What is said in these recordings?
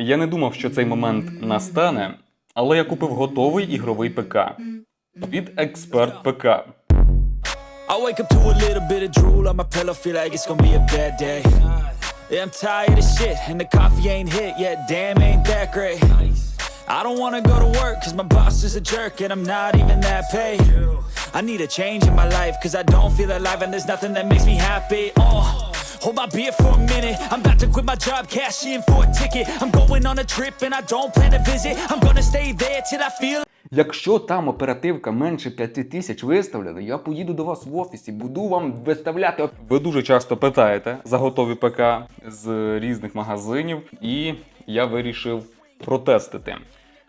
Я не думав, що цей момент настане, але я купив готовий ігровий ПК від експерт ПК. I don't wanna go to work, cause my boss is a jerk, and I'm not even that paid. I need a change in my life, cause I don't feel alive, and there's nothing that makes me happy. Oh, hold my beer for a minute, I'm about to quit my job, cash in for a ticket. I'm going on a trip, and I don't plan to visit. I'm gonna stay there till I feel Якщо там оперативка менше 5 тисяч виставлена, я поїду до вас в офісі, буду вам виставляти. Ви дуже часто питаєте за готові ПК з різних магазинів, і я вирішив протестити.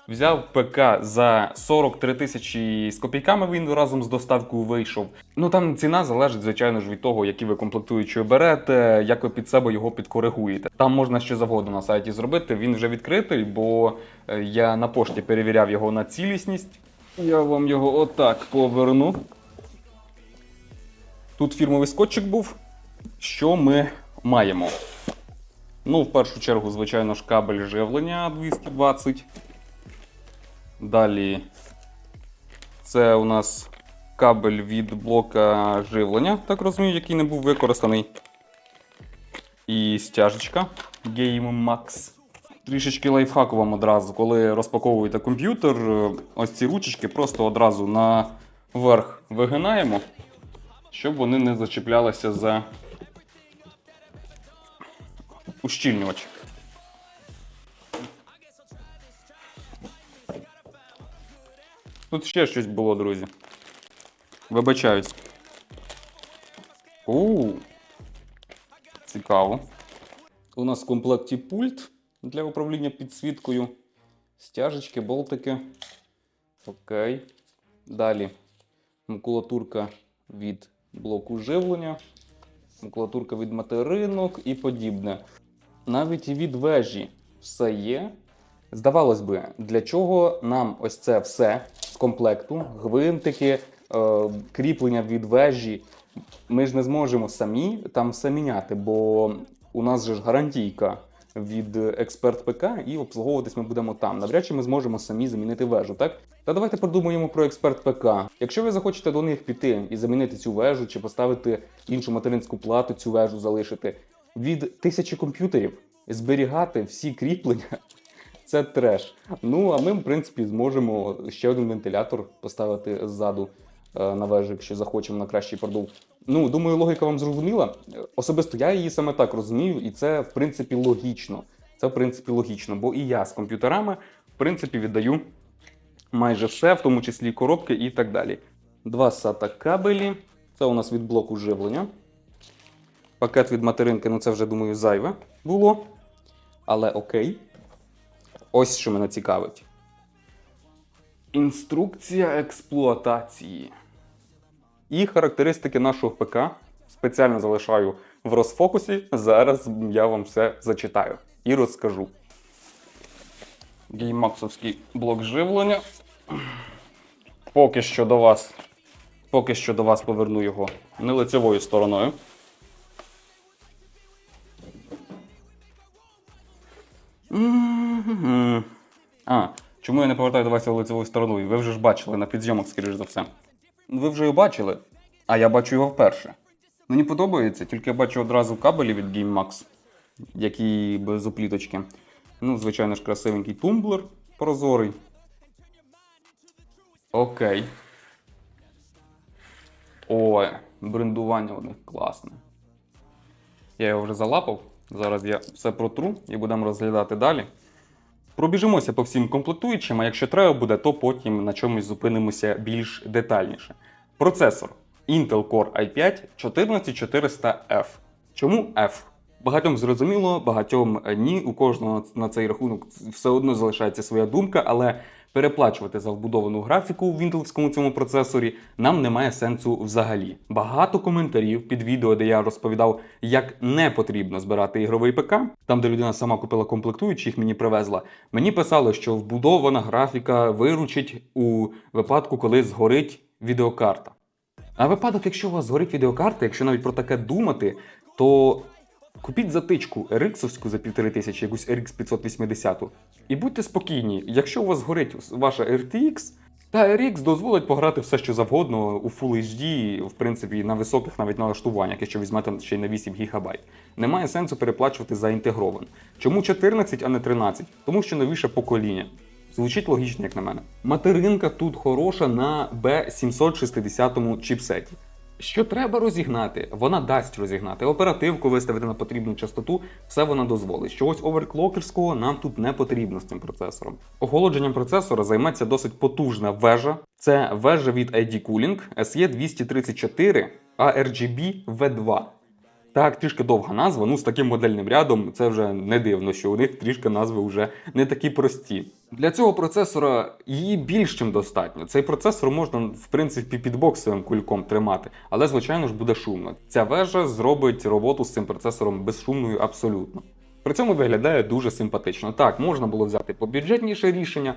Взяв ПК за 43 тисячі з копійками. Він разом з доставкою вийшов. Ну там ціна залежить, звичайно ж, від того, які ви комплектуючі берете, як ви під себе його підкоригуєте. Там можна що завгодно на сайті зробити. Він вже відкритий, бо е, я на пошті перевіряв його на цілісність. Я вам його отак поверну. Тут фірмовий скотчик був. Що ми маємо? Ну, в першу чергу, звичайно ж, кабель живлення 220. Далі це у нас кабель від блока живлення, так розумію, який не був використаний. І стяжечка Game Max. Трішечки лайфхаку вам одразу, коли розпаковуєте комп'ютер, ось ці ручечки просто одразу наверх вигинаємо, щоб вони не зачіплялися за ущільнювач. Тут ще щось було, друзі. Вибачаюсь. У. Цікаво. У нас в комплекті пульт для управління підсвіткою. Стяжечки, болтики. Окей. Далі макулатурка від блоку живлення, макулатурка від материнок і подібне. Навіть і від вежі все є. Здавалось би, для чого нам ось це все комплекту, гвинтики, е, кріплення від вежі. Ми ж не зможемо самі там все міняти, бо у нас же ж гарантійка від експерт ПК, і обслуговуватись ми будемо там. Навряд чи ми зможемо самі замінити вежу, так? Та давайте подумаємо про експерт ПК. Якщо ви захочете до них піти і замінити цю вежу, чи поставити іншу материнську плату, цю вежу залишити від тисячі комп'ютерів, зберігати всі кріплення. Це треш. Ну, а ми, в принципі, зможемо ще один вентилятор поставити ззаду е, на вежу, якщо захочемо на кращий продув. Ну, думаю, логіка вам зрозуміла. Особисто я її саме так розумію, і це, в принципі, логічно. Це, в принципі, логічно, бо і я з комп'ютерами, в принципі, віддаю майже все, в тому числі коробки і так далі. Два SATA кабелі. Це у нас від блоку живлення. Пакет від материнки, ну це вже, думаю, зайве було. Але окей. Ось що мене цікавить. Інструкція експлуатації. І характеристики нашого ПК спеціально залишаю в розфокусі. Зараз я вам все зачитаю і розкажу. Геймаксовський блок живлення. Поки що до вас. Поки що до вас поверну його не лицевою стороною. А, чому я не повертаю до вас лицевою стороною? Ви вже ж бачили на підйомах, скоріш за все. Ви вже його бачили, а я бачу його вперше. Мені подобається, тільки я бачу одразу кабелі від GameMax, які без опліточки. Ну, звичайно ж, красивенький тумблер прозорий. Окей. Ой, брендування у них класне. Я його вже залапав. Зараз я все протру і будемо розглядати далі. Пробіжимося по всім комплектуючим, а якщо треба буде, то потім на чомусь зупинимося більш детальніше. Процесор Intel Core i5 14400F. Чому F? Багатьом зрозуміло, багатьом е, ні. У кожного на цей рахунок все одно залишається своя думка, але переплачувати за вбудовану графіку в інтелівському цьому процесорі нам немає сенсу взагалі. Багато коментарів під відео, де я розповідав, як не потрібно збирати ігровий ПК, там де людина сама купила комплектуючі, їх мені привезла. Мені писали, що вбудована графіка виручить у випадку, коли згорить відеокарта. А випадок, якщо у вас згорить відеокарта, якщо навіть про таке думати, то Купіть затичку RX-овську за півтори тисячі, якусь RX 580. І будьте спокійні, якщо у вас горить ваша RTX, та RX дозволить пограти все, що завгодно у Full HD, в принципі, на високих навіть налаштуваннях, якщо візьмете ще й на 8 ГБ. Немає сенсу переплачувати за інтегрован. Чому 14, а не 13? Тому що новіше покоління. Звучить логічно, як на мене. Материнка тут хороша на B760 чіпсеті. Що треба розігнати, вона дасть розігнати. Оперативку виставити на потрібну частоту, все вона дозволить. Чогось оверклокерського нам тут не потрібно з цим процесором. Охолодженням процесора займеться досить потужна вежа. Це вежа від ID Cooling SE234 ARGB V2. Так, трішки довга назва. Ну, з таким модельним рядом це вже не дивно, що у них трішки назви вже не такі прості. Для цього процесора її більш чим достатньо. Цей процесор можна, в принципі, під боксовим кульком тримати, але, звичайно ж, буде шумно. Ця вежа зробить роботу з цим процесором безшумною абсолютно. При цьому виглядає дуже симпатично. Так, можна було взяти побюджетніше рішення.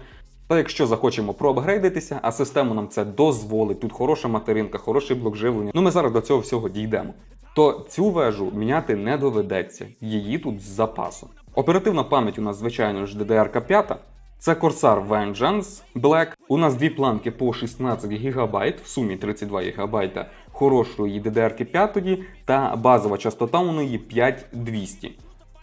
Та якщо захочемо проапгрейдитися, а систему нам це дозволить, тут хороша материнка, хороший блок живлення. Ну ми зараз до цього всього дійдемо. То цю вежу міняти не доведеться, її тут з запасу. Оперативна пам'ять у нас, звичайно ж, DDR5. Це Corsair Vengeance Black. У нас дві планки по 16 ГБ, в сумі 32 ГБ хорошої DDR5 та базова частота у неї 5200.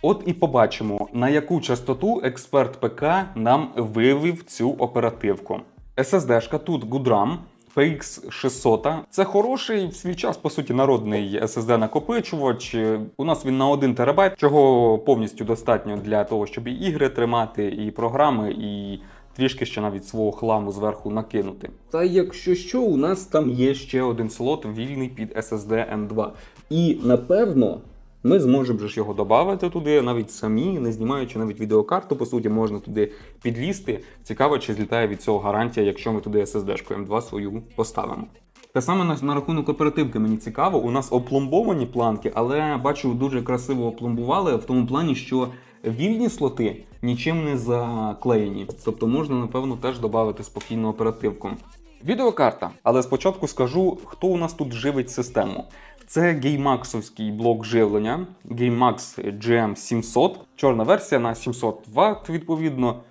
От і побачимо, на яку частоту експерт ПК нам вивів цю оперативку. SSD-шка тут Goodram PX 600. Це хороший в свій час, по суті, народний SSD-накопичувач. У нас він на 1 ТБ, чого повністю достатньо для того, щоб і ігри тримати, і програми, і трішки ще навіть свого хламу зверху накинути. Та якщо що, у нас там є ще один слот вільний під SSD M2. І напевно. Ми зможемо ж його додати туди, навіть самі, не знімаючи навіть відеокарту, по суті, можна туди підлізти. Цікаво, чи злітає від цього гарантія, якщо ми туди SSD-шку M2 свою поставимо. Те саме на, на рахунок оперативки мені цікаво. У нас опломбовані планки, але бачу, дуже красиво опломбували в тому плані, що вільні слоти нічим не заклеєні. Тобто можна, напевно, теж додати спокійно оперативку. Відеокарта. Але спочатку скажу, хто у нас тут живить систему. Це геймаксовський блок живлення GameMax GM700, чорна версія на 700 Вт, відповідно.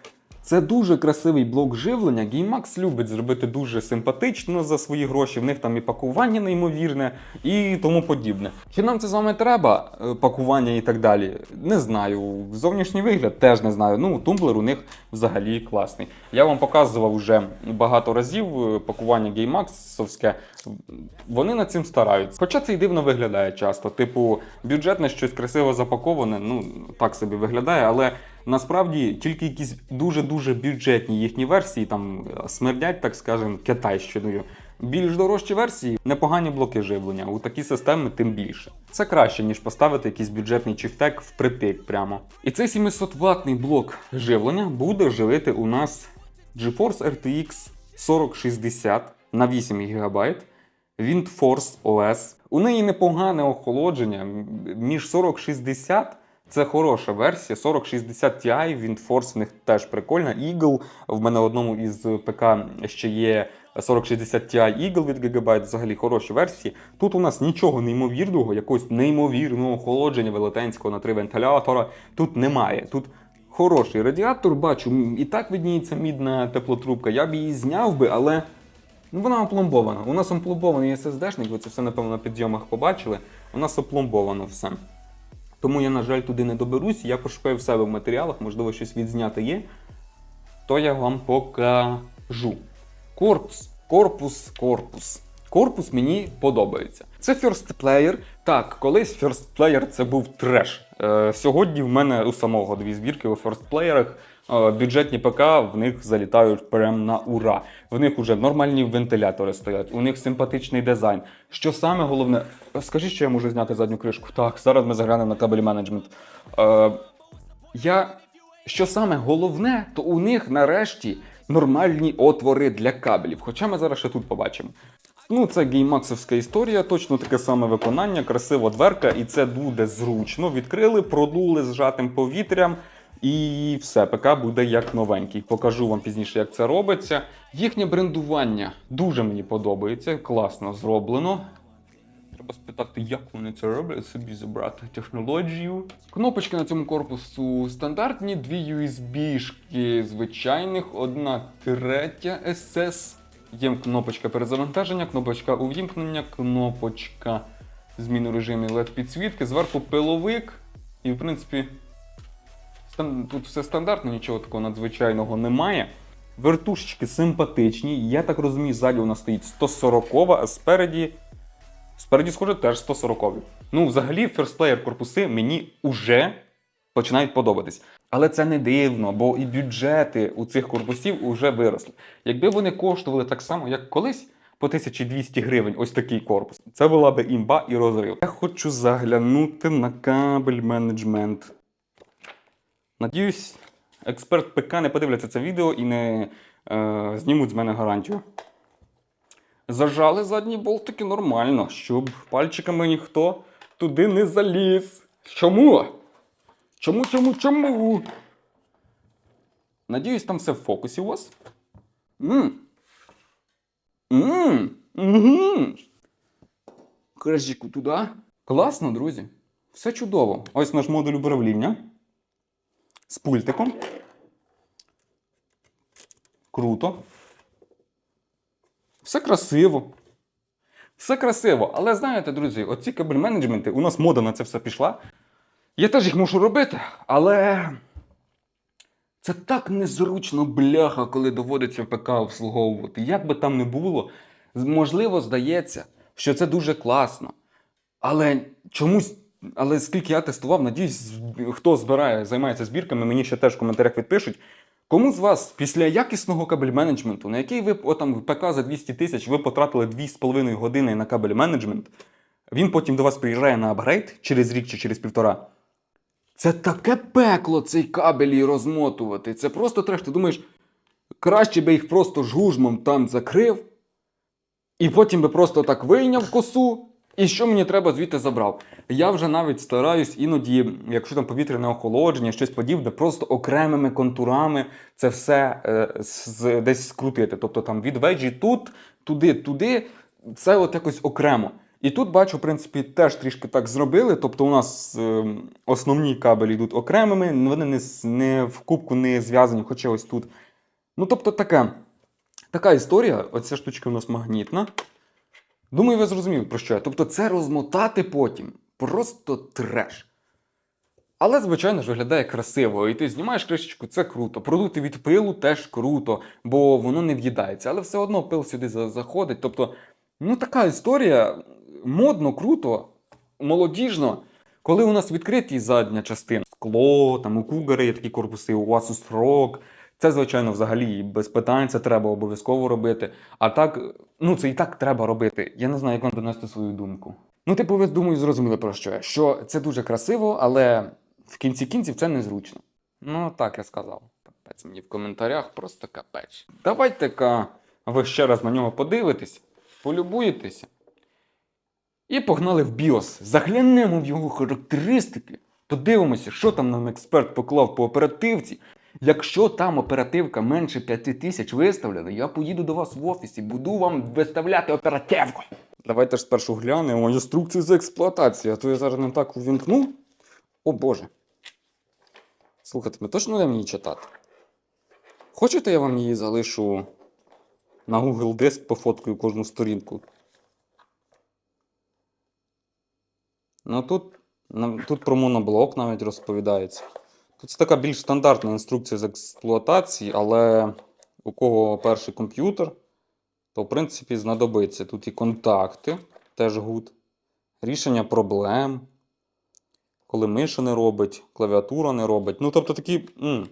Це дуже красивий блок живлення. GameMax любить зробити дуже симпатично за свої гроші. В них там і пакування неймовірне і тому подібне. Чи нам це з вами треба? е, Пакування і так далі? Не знаю. Зовнішній вигляд теж не знаю. Ну, тумблер у них взагалі класний. Я вам показував вже багато разів е, пакування GameMax-овське. Вони над цим стараються. Хоча це й дивно виглядає часто. Типу, бюджетне щось красиво запаковане, ну так собі виглядає, але насправді тільки якісь дуже-дуже бюджетні їхні версії там смердять, так скажем, китайщиною. Більш дорожчі версії непогані блоки живлення. У такі системи тим більше. Це краще, ніж поставити якийсь бюджетний чифтек впритик прямо. І цей 700 ватний блок живлення буде живити у нас GeForce RTX 4060 на 8 ГБ. WindForce OS. У неї непогане охолодження. Між 4060 це хороша версія. 4060 Ti, WindForce в них теж прикольна. Eagle. В мене в одному із ПК ще є 4060 Ti Eagle від Gigabyte, взагалі хороші версії. Тут у нас нічого неймовірного, якогось неймовірного охолодження велетенського на три вентилятора. Тут немає. Тут хороший радіатор, бачу, і так видніється мідна теплотрубка. Я б її зняв би, але. Ну, вона опломбована. У нас опломбований SSD-шник, ви це все, напевно, на підйомах побачили. У нас опломбовано все. Тому я, на жаль, туди не доберусь. Я пошукаю в себе в матеріалах, можливо, щось відзняти є. То я вам покажу. Корпус, корпус, корпус. Корпус мені подобається. Це Player. Так, колись Player це був треш. Е, сьогодні в мене у самого дві збірки у. Е, бюджетні ПК в них залітають прям на ура. В них уже нормальні вентилятори стоять, у них симпатичний дизайн. Що саме головне, скажіть, що я можу зняти задню кришку? Так, зараз ми заглянемо на кабель менеджмент. Е, я що саме головне, то у них нарешті нормальні отвори для кабелів. Хоча ми зараз ще тут побачимо. Ну, це геймаксовська історія, точно таке саме виконання, красива дверка, і це буде зручно. Відкрили, продули зжатим повітрям, і все, ПК буде як новенький. Покажу вам пізніше, як це робиться. Їхнє брендування дуже мені подобається, класно зроблено. поспитати, як вони це роблять, собі забрати технологію. Кнопочки на цьому корпусу стандартні, дві USB-шки звичайних, одна третя SS. Є кнопочка перезавантаження, кнопочка увімкнення, кнопочка зміни режимів LED підсвітки, зверху пиловик. І, в принципі, тут все стандартно, нічого такого надзвичайного немає. Вертушечки симпатичні. Я так розумію, ззаді у нас стоїть 140, а спереді. Спереді, схоже, теж 140. Ну, взагалі, ферстлеєр корпуси мені уже починають подобатись. Але це не дивно, бо і бюджети у цих корпусів уже виросли. Якби вони коштували так само, як колись, по 1200 гривень, ось такий корпус, це була би імба і розрив. Я хочу заглянути на кабель менеджмент. Надіюсь, експерт ПК не подивляться це відео і не е, знімуть з мене гарантію. Зажали задні болтики нормально, щоб пальчиками ніхто туди не заліз. Чому? Чому, чому, чому? Надіюсь, там все в фокусі у вас. Мм. Мм. Угу. Туди. Класно, друзі. Все чудово. Ось наш модуль управління. З пультиком. Круто. Все красиво. Все красиво. Але знаєте, друзі, оці кабель-менеджменти, у нас мода на це все пішла. Я теж їх мушу робити, але це так незручно, бляха, коли доводиться ПК обслуговувати. Як би там не було, можливо, здається, що це дуже класно. Але чомусь, але скільки я тестував, надіюсь, хто збирає, займається збірками, мені ще теж в коментарях відпишуть. Кому з вас після якісного кабель-менеджменту, на який ви о, там, ПК за 200 тисяч, ви потратили 2,5 години на кабель-менеджмент, він потім до вас приїжджає на апгрейд через рік чи через півтора. Це таке пекло цей кабель і розмотувати. Це просто треш. Ти думаєш, краще би їх просто жгужмом там закрив, і потім би просто так вийняв косу, і що мені треба звідти забрав. Я вже навіть стараюсь іноді, якщо там повітряне охолодження, щось подібне, просто окремими контурами це все е, з, десь скрутити. Тобто там від веджі тут, туди, туди, це от якось окремо. І тут бачу, в принципі, теж трішки так зробили. Тобто, у нас е, основні кабелі йдуть окремими, вони не, не в кубку не зв'язані, хоча ось тут. Ну, тобто, така, така історія. Оця штучка у нас магнітна. Думаю, ви зрозуміли, про що я. Тобто, це розмотати потім просто треш. Але, звичайно ж, виглядає красиво. І ти знімаєш кришечку, це круто. Продукти від пилу теж круто, бо воно не в'їдається. Але все одно пил сюди заходить. Тобто, ну така історія модно, круто, молодіжно. Коли у нас відкриті задня частина, скло, там у Кугари є такі корпуси, у Asus ROG, це, звичайно, взагалі без питань, це треба обов'язково робити. А так, ну це і так треба робити. Я не знаю, як вам донести свою думку. Ну, типу, ви думаю, зрозуміли про що я. Що це дуже красиво, але в кінці кінців це незручно. Ну, так я сказав. Капець мені в коментарях, просто капець. Давайте-ка ви ще раз на нього подивитесь, полюбуєтеся. І погнали в BIOS. Заглянемо в його характеристики. Подивимося, що там нам експерт поклав по оперативці. Якщо там оперативка менше 5 тисяч виставлена, я поїду до вас в офіс і буду вам виставляти оперативку. Давайте ж спершу глянемо інструкцію з експлуатації, а то я зараз не так увімкну. О Боже. Слухайте, ми точно будемо її читати? Хочете, я вам її залишу на Google Диск, пофоткаю кожну сторінку? Ну тут, тут про моноблок навіть розповідається. Тут це така більш стандартна інструкція з експлуатації, але у кого перший комп'ютер, то в принципі знадобиться. Тут і контакти, теж гуд, рішення проблем, коли миша не робить, клавіатура не робить. Ну, тобто такі. м,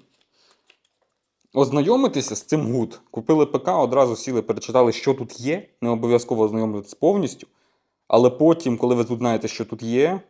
Ознайомитися з цим гуд. Купили ПК, одразу сіли, перечитали, що тут є. Не обов'язково ознайомитись повністю. Але потім, коли ви тут знаєте, що тут є,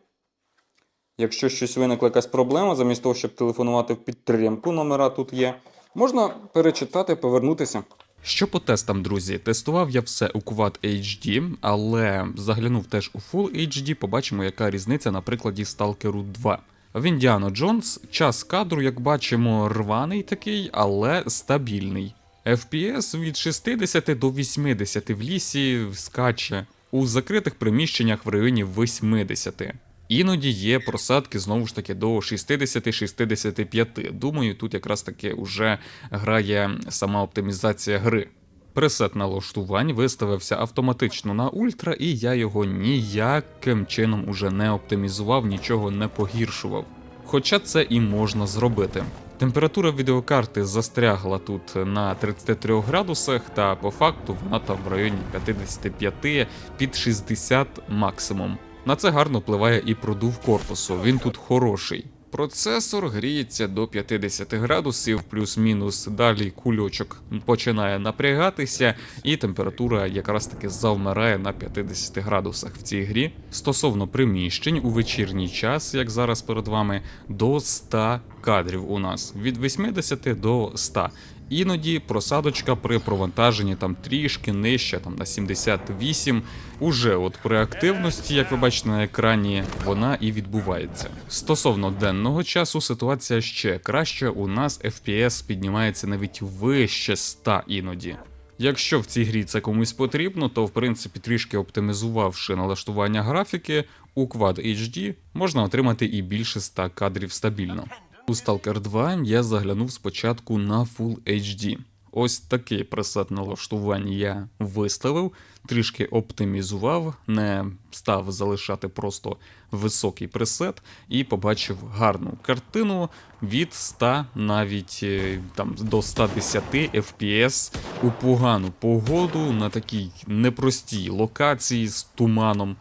якщо щось виникла якась проблема, замість того, щоб телефонувати в підтримку, номера тут є, можна перечитати, повернутися. Що по тестам, друзі, тестував я все у Quad HD, але заглянув теж у Full HD, побачимо, яка різниця на прикладі Stalker 2. В Індіано Джонс час кадру, як бачимо, рваний такий, але стабільний. FPS від 60 до 80 в лісі скаче. у закритих приміщеннях в районі 80. Іноді є просадки знову ж таки до 60-65. Думаю, тут якраз таки вже грає сама оптимізація гри. Пресет налаштувань виставився автоматично на ультра, і я його ніяким чином уже не оптимізував, нічого не погіршував. Хоча це і можна зробити. Температура відеокарти застрягла тут на 33 градусах, та по факту вона там в районі 55 під 60 максимум. На це гарно впливає і продув корпусу. Він тут хороший. Процесор гріється до 50 градусів, плюс-мінус. Далі кульочок починає напрягатися, і температура якраз таки завмирає на 50 градусах в цій грі. Стосовно приміщень у вечірній час, як зараз перед вами, до 100 кадрів у нас від 80 до 100. Іноді просадочка при провантаженні там трішки нижче, там на 78. Уже от при активності, як ви бачите на екрані, вона і відбувається. Стосовно денного часу, ситуація ще краще. У нас FPS піднімається навіть вище 100 іноді. Якщо в цій грі це комусь потрібно, то в принципі трішки оптимізувавши налаштування графіки, у Quad HD можна отримати і більше 100 кадрів стабільно. У Stalker 2 я заглянув спочатку на Full HD. Ось такий пресет налаштувань я виставив, трішки оптимізував, не став залишати просто високий пресет і побачив гарну картину від 100 навіть е, там до 110 FPS у погану погоду на такій непростій локації з туманом.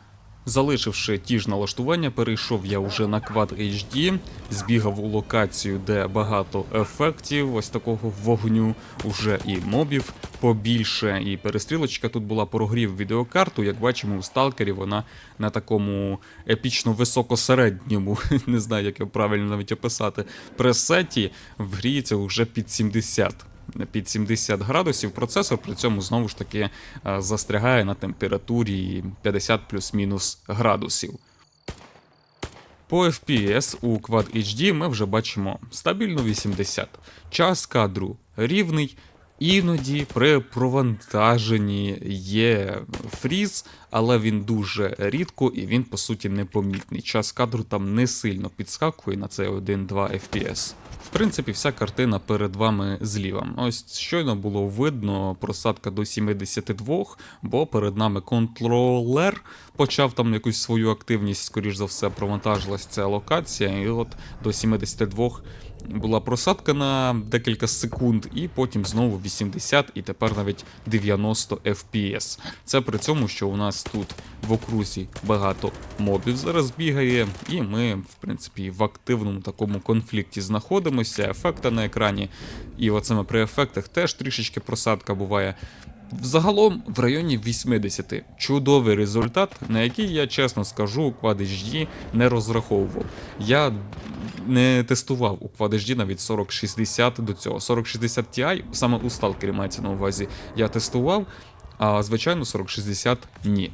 Залишивши ті ж налаштування, перейшов я вже на Quad HD, збігав у локацію, де багато ефектів, ось такого вогню, уже і мобів побільше, і перестрілочка тут була прогрів відеокарту. Як бачимо, у сталкері вона на такому епічно високосередньому, не знаю, як його правильно навіть описати, пресеті вгріється вже під 70 під 70 градусів. Процесор при цьому знову ж таки е, застрягає на температурі 50 плюс-мінус градусів. По FPS у Quad HD ми вже бачимо стабільно 80. Час кадру рівний. Іноді при провантаженні є фріз, але він дуже рідко і він по суті непомітний. Час кадру там не сильно підскакує на цей 1-2 FPS. Принципі, вся картина перед вами зліва. Ось щойно було видно просадка до 72, бо перед нами контролер почав там якусь свою активність, скоріш за все, провантажилась ця локація, і от до 72 була просадка на декілька секунд, і потім знову 80, і тепер навіть 90 FPS. Це при цьому, що у нас тут в окрузі багато мобів зараз бігає, і ми, в принципі, в активному такому конфлікті знаходимося. Ефекти на екрані, і оцими при ефектах теж трішечки просадка буває. Взагалом в районі 80. Чудовий результат, на який я чесно скажу, у Quad HD не розраховував. Я не тестував у Quad HD навіть 4060 до цього. 4060 Ti саме у сталкері мається на увазі. Я тестував, а звичайно 4060 ні.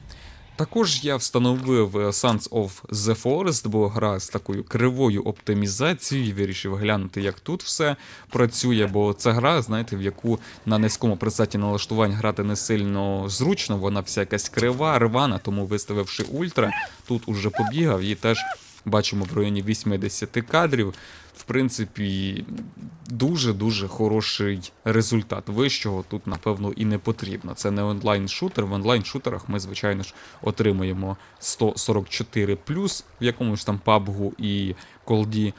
Також я встановив е, Sons of the Forest, бо гра з такою кривою оптимізацією, вирішив глянути, як тут все працює, бо це гра, знаєте, в яку на низькому пресеті налаштувань грати не сильно зручно, вона вся якась крива, рвана, тому виставивши ультра, тут уже побігав і теж бачимо в районі 80 кадрів. Принципі, дуже-дуже хороший результат. Вищого тут, напевно, і не потрібно. Це не онлайн-шутер. В онлайн-шутерах ми, звичайно ж, отримуємо 144 в якомусь там пабгу і колді.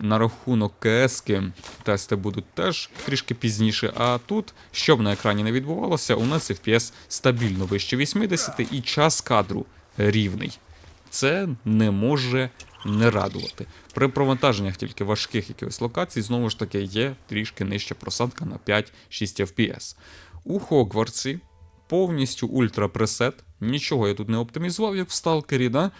На рахунок КСки тести будуть теж трішки пізніше. А тут, щоб на екрані не відбувалося, у нас FPS стабільно вище 80 і час кадру рівний. Це не може не радувати. При провантаженнях тільки важких якихось локацій, знову ж таки, є трішки нижча просадка на 5-6 FPS. У Хогвартсі повністю ультрапресет, нічого я тут не оптимізував, як в Сталкері, да?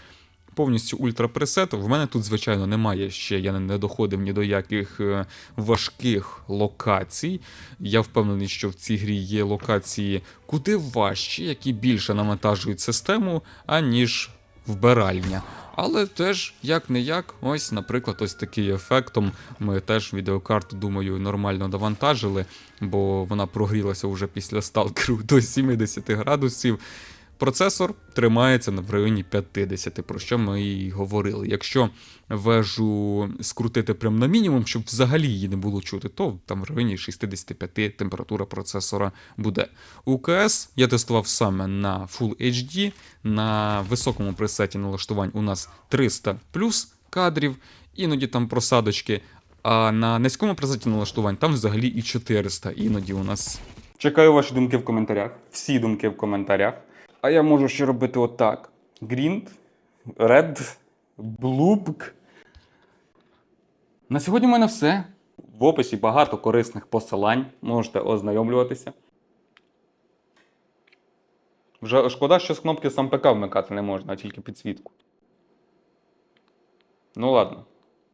повністю ультрапресет. В мене тут, звичайно, немає ще, я не доходив ні до яких е, важких локацій. Я впевнений, що в цій грі є локації куди важчі, які більше навантажують систему, аніж вбиральня. Але теж, як не як, ось, наприклад, ось такий ефектом. Ми теж відеокарту, думаю, нормально навантажили, бо вона прогрілася вже після сталкеру до 70 градусів. Процесор тримається в районі 50, про що ми і говорили. Якщо вежу скрутити прямо на мінімум, щоб взагалі її не було чути, то там в районі 65 температура процесора буде. У КС я тестував саме на Full HD, на високому пресеті налаштувань у нас 300 плюс кадрів, іноді там просадочки. А на низькому пресеті налаштувань там взагалі і 400 іноді у нас Чекаю ваші думки в коментарях. Всі думки в коментарях. А я можу ще робити отак: Грінд, Ред, Блубк. На сьогодні в мене все. В описі багато корисних посилань. Можете ознайомлюватися. Вже шкода, що з кнопки сам ПК вмикати не можна, а тільки підсвітку. Ну ладно.